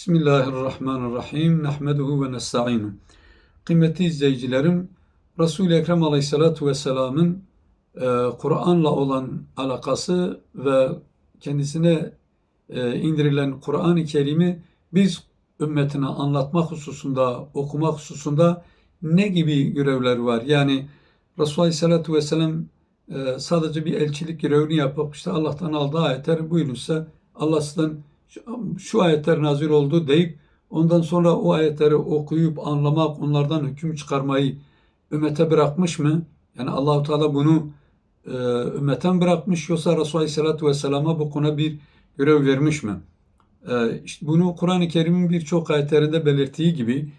Bismillahirrahmanirrahim. Nehmeduhu ve nesta'inu. Kıymetli izleyicilerim, Resul-i Ekrem Aleyhisselatü Vesselam'ın e, Kur'an'la olan alakası ve kendisine e, indirilen Kur'an-ı Kerim'i biz ümmetine anlatmak hususunda, okumak hususunda ne gibi görevler var? Yani Resulullah Aleyhisselatü Vesselam e, sadece bir elçilik görevini yapıp işte Allah'tan aldığı ayetler buyurun size Allah sizden şu, ayetler nazil oldu deyip ondan sonra o ayetleri okuyup anlamak, onlardan hüküm çıkarmayı ümmete bırakmış mı? Yani Allahu Teala bunu e, ümmete mi bırakmış yoksa Resulullah Aleyhisselatü Vesselam'a bu konuda bir görev vermiş mi? E, işte bunu Kur'an-ı Kerim'in birçok ayetlerinde belirttiği gibi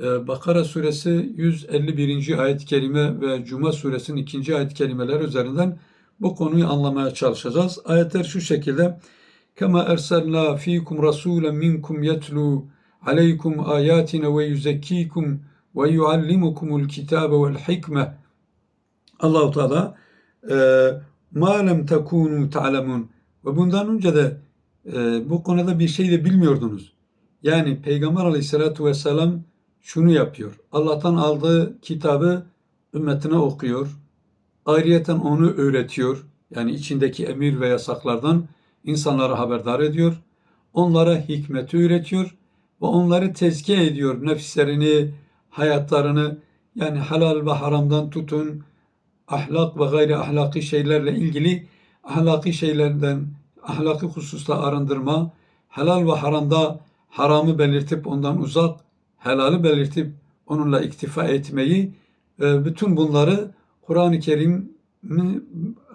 e, Bakara suresi 151. ayet-i kerime ve Cuma suresinin 2. ayet-i kerimeler üzerinden bu konuyu anlamaya çalışacağız. Ayetler şu şekilde Kema erselna fikum rasulen minkum yetlu aleykum ayatina ve yuzekkikum ve yuallimukumul kitabe vel hikme. Allahu Teala e, ma lem ta'lemun ve bundan önce de e, bu konuda bir şey de bilmiyordunuz. Yani Peygamber Aleyhisselatü Vesselam şunu yapıyor. Allah'tan aldığı kitabı ümmetine okuyor. Ayrıyeten onu öğretiyor. Yani içindeki emir ve yasaklardan insanları haberdar ediyor. Onlara hikmeti öğretiyor ve onları tezkiye ediyor. Nefislerini, hayatlarını yani halal ve haramdan tutun ahlak ve gayri ahlaki şeylerle ilgili ahlaki şeylerden ahlaki hususta arındırma, helal ve haramda haramı belirtip ondan uzak, helali belirtip onunla iktifa etmeyi, bütün bunları Kur'an-ı Kerim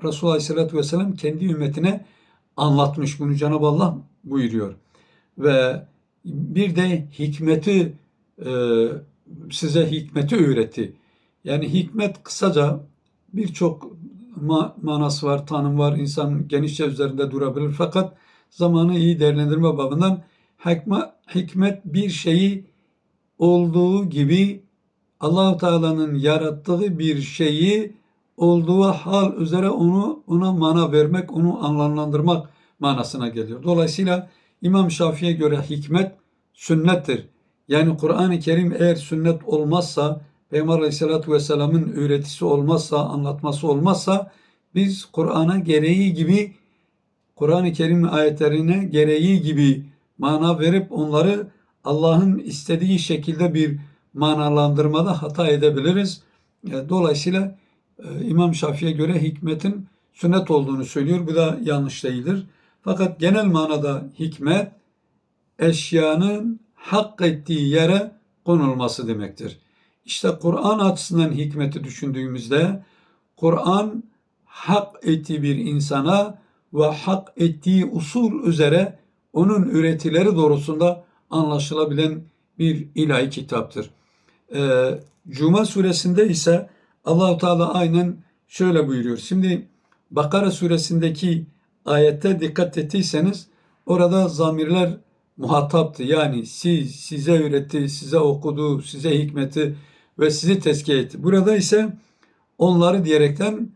Resulullah Aleyhisselatü Vesselam kendi ümmetine anlatmış. Bunu Cenab-ı Allah buyuruyor. Ve bir de hikmeti e, size hikmeti öğretti. Yani hikmet kısaca birçok ma manası var, tanım var. İnsan genişçe üzerinde durabilir. Fakat zamanı iyi değerlendirme babından hikmet, hikmet bir şeyi olduğu gibi allah Teala'nın yarattığı bir şeyi olduğu hal üzere onu ona mana vermek, onu anlamlandırmak manasına geliyor. Dolayısıyla İmam Şafii'ye göre hikmet sünnettir. Yani Kur'an-ı Kerim eğer sünnet olmazsa, Peygamber Aleyhisselatü Vesselam'ın öğretisi olmazsa, anlatması olmazsa biz Kur'an'a gereği gibi Kur'an-ı Kerim ayetlerine gereği gibi mana verip onları Allah'ın istediği şekilde bir manalandırmada hata edebiliriz. E, dolayısıyla İmam Şafii'ye göre hikmetin sünnet olduğunu söylüyor. Bu da yanlış değildir. Fakat genel manada hikmet eşyanın hak ettiği yere konulması demektir. İşte Kur'an açısından hikmeti düşündüğümüzde Kur'an hak ettiği bir insana ve hak ettiği usul üzere onun üretileri doğrusunda anlaşılabilen bir ilahi kitaptır. Ee, Cuma suresinde ise Allahu Teala aynen şöyle buyuruyor. Şimdi Bakara suresindeki ayette dikkat ettiyseniz orada zamirler muhataptı. Yani siz, size öğretti, size okudu, size hikmeti ve sizi tezkiye etti. Burada ise onları diyerekten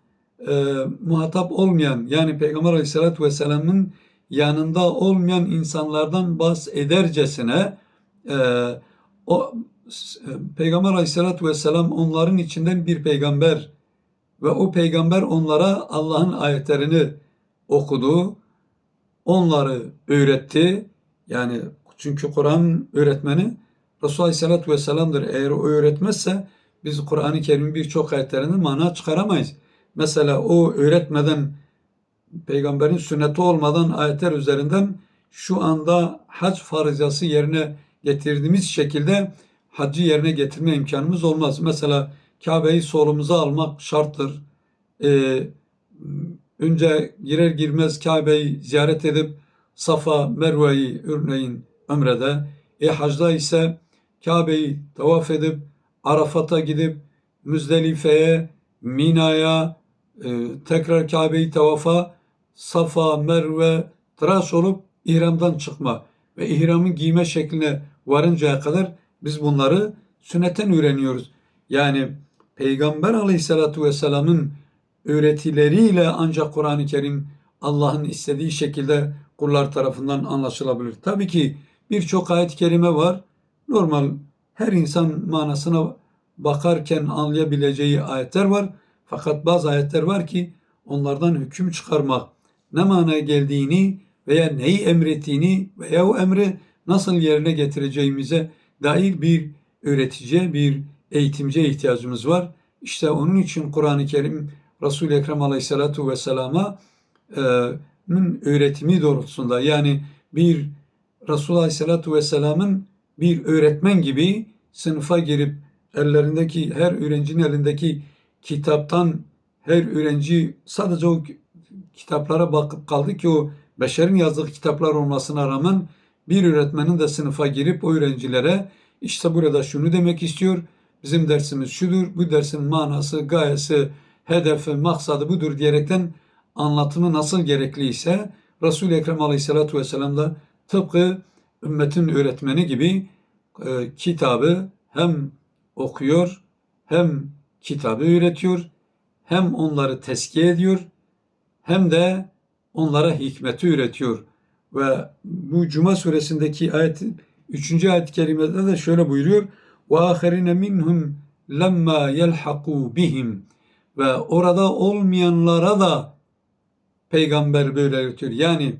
e, muhatap olmayan yani Peygamber Aleyhisselatü Vesselam'ın yanında olmayan insanlardan bahsedercesine e, o Peygamber Aleyhisselatü Vesselam onların içinden bir peygamber ve o peygamber onlara Allah'ın ayetlerini okudu, onları öğretti. Yani çünkü Kur'an öğretmeni Resulullah Aleyhisselatü Vesselam'dır. Eğer o öğretmezse biz Kur'an-ı Kerim'in birçok ayetlerinde mana çıkaramayız. Mesela o öğretmeden, peygamberin sünneti olmadan ayetler üzerinden şu anda hac farizası yerine getirdiğimiz şekilde hacı yerine getirme imkanımız olmaz. Mesela Kabe'yi solumuza almak şarttır. Ee, önce girer girmez Kabe'yi ziyaret edip Safa, Merve'yi örneğin ömrede. E hacda ise Kabe'yi tavaf edip Arafat'a gidip Müzdelife'ye, Mina'ya, e, tekrar Kabe'yi tavafa, Safa, Merve, tıraş olup ihramdan çıkma ve ihramın giyme şekline varıncaya kadar biz bunları sünnetten öğreniyoruz. Yani Peygamber aleyhissalatu vesselamın öğretileriyle ancak Kur'an-ı Kerim Allah'ın istediği şekilde kullar tarafından anlaşılabilir. Tabii ki birçok ayet-i kerime var. Normal her insan manasına bakarken anlayabileceği ayetler var. Fakat bazı ayetler var ki onlardan hüküm çıkarmak, ne manaya geldiğini veya neyi emrettiğini veya o emri nasıl yerine getireceğimize dair bir öğreticiye, bir eğitimciye ihtiyacımız var. İşte onun için Kur'an-ı Kerim Resul-i Ekrem Aleyhisselatü Vesselam'a e, öğretimi doğrultusunda yani bir Resulullah Aleyhisselatü Vesselam'ın bir öğretmen gibi sınıfa girip ellerindeki her öğrencinin elindeki kitaptan her öğrenci sadece o kitaplara bakıp kaldı ki o beşerin yazdığı kitaplar olmasına rağmen bir öğretmenin de sınıfa girip o öğrencilere işte burada şunu demek istiyor. Bizim dersimiz şudur. Bu dersin manası, gayesi, hedefi, maksadı budur diyerekten anlatımı nasıl gerekliyse Resul-i Ekrem Aleyhisselatü Vesselam da tıpkı ümmetin öğretmeni gibi e, kitabı hem okuyor hem kitabı öğretiyor hem onları teskiye ediyor hem de onlara hikmeti üretiyor. Ve bu Cuma suresindeki ayet 3. ayet-i kerimede de şöyle buyuruyor. Aherine minhum lemma yelhaku bihim ve orada olmayanlara da peygamber böyle öğretiyor. Yani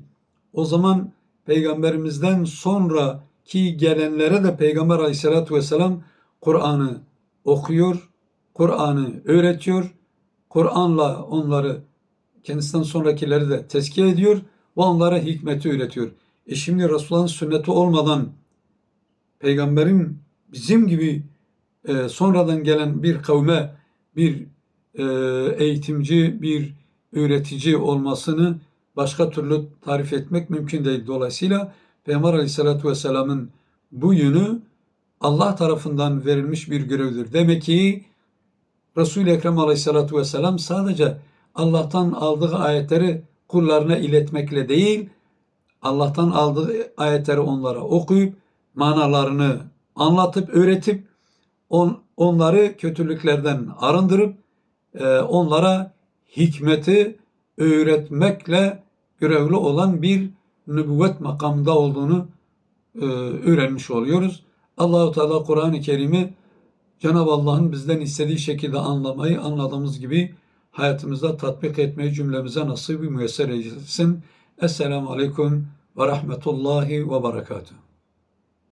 o zaman peygamberimizden sonraki gelenlere de peygamber aleyhissalatü vesselam Kur'an'ı okuyor, Kur'an'ı öğretiyor, Kur'an'la onları kendisinden sonrakileri de tezkiye ediyor ve onlara hikmeti öğretiyor. E şimdi Resulullah'ın sünneti olmadan peygamberin bizim gibi e, sonradan gelen bir kavme bir e, eğitimci, bir öğretici olmasını başka türlü tarif etmek mümkün değil. Dolayısıyla Peygamber Aleyhisselatü Vesselam'ın bu yönü Allah tarafından verilmiş bir görevdir. Demek ki Resul-i Ekrem Aleyhisselatü Vesselam sadece Allah'tan aldığı ayetleri kullarına iletmekle değil, Allah'tan aldığı ayetleri onlara okuyup, manalarını anlatıp, öğretip, on, onları kötülüklerden arındırıp, e, onlara hikmeti öğretmekle görevli olan bir nübüvvet makamında olduğunu e, öğrenmiş oluyoruz. Allahu Teala Kur'an-ı Kerim'i Cenab-ı Allah'ın bizden istediği şekilde anlamayı anladığımız gibi hayatımızda tatbik etmeyi cümlemize nasip müyesser eylesin. Esselamu Aleyküm ve Rahmetullahi ve Berekatuhu.